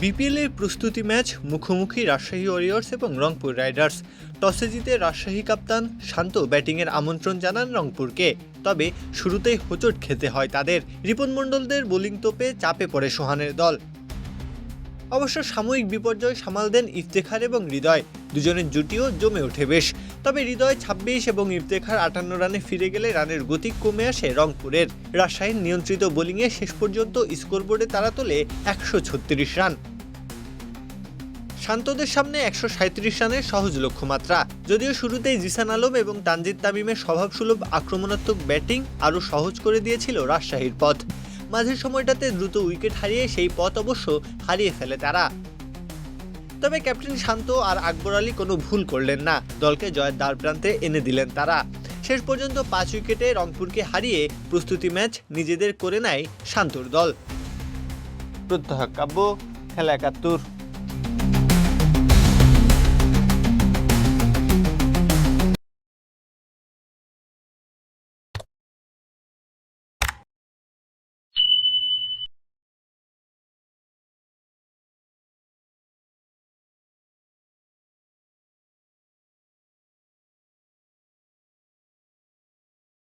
বিপিএলের প্রস্তুতি ম্যাচ মুখোমুখি রাজশাহী ওয়ারিয়র্স এবং রংপুর রাইডার্স। টসে জিতে রাজশাহী কাপ্তান শান্ত ব্যাটিংয়ের আমন্ত্রণ জানান রংপুরকে। তবে শুরুতেই হোঁচট খেতে হয় তাদের। রিপন মণ্ডলদের বোলিং তোপে চাপে পড়ে সোহানের দল। অবশ্য সাময়িক বিপর্যয় সামাল দেন ইফতেখার এবং হৃদয়। দুজনের জুটিও জমে ওঠে বেশ। তবে হৃদয় ছাব্বিশ এবং ইফতেখার আটান্ন রানে ফিরে গেলে রানের গতি কমে আসে রংপুরের। রাজশাহীর নিয়ন্ত্রিত বোলিংয়ে শেষ পর্যন্ত স্কোরবোর্ডে তারা তোলে একশো ছত্রিশ রান। শান্তদের সামনে একশো রানের সহজ লক্ষ্যমাত্রা। যদিও শুরুতেই জিসান আলম এবং তানজিদ তামিমের স্বভাবসুলভ আক্রমণাত্মক ব্যাটিং আরও সহজ করে দিয়েছিল রাজশাহীর পথ। মাঝের সময়টাতে দ্রুত উইকেট হারিয়ে সেই পথ অবশ্য হারিয়ে ফেলে তারা। তবে ক্যাপ্টেন শান্ত আর আকবর আলী কোনো ভুল করলেন না। দলকে জয়ের দ্বার প্রান্তে এনে দিলেন তারা। শেষ পর্যন্ত পাঁচ উইকেটে রংপুরকে হারিয়ে প্রস্তুতি ম্যাচ নিজেদের করে নেয় শান্তর দল। প্রত্যহ কাব্য, খেলা একাত্তর।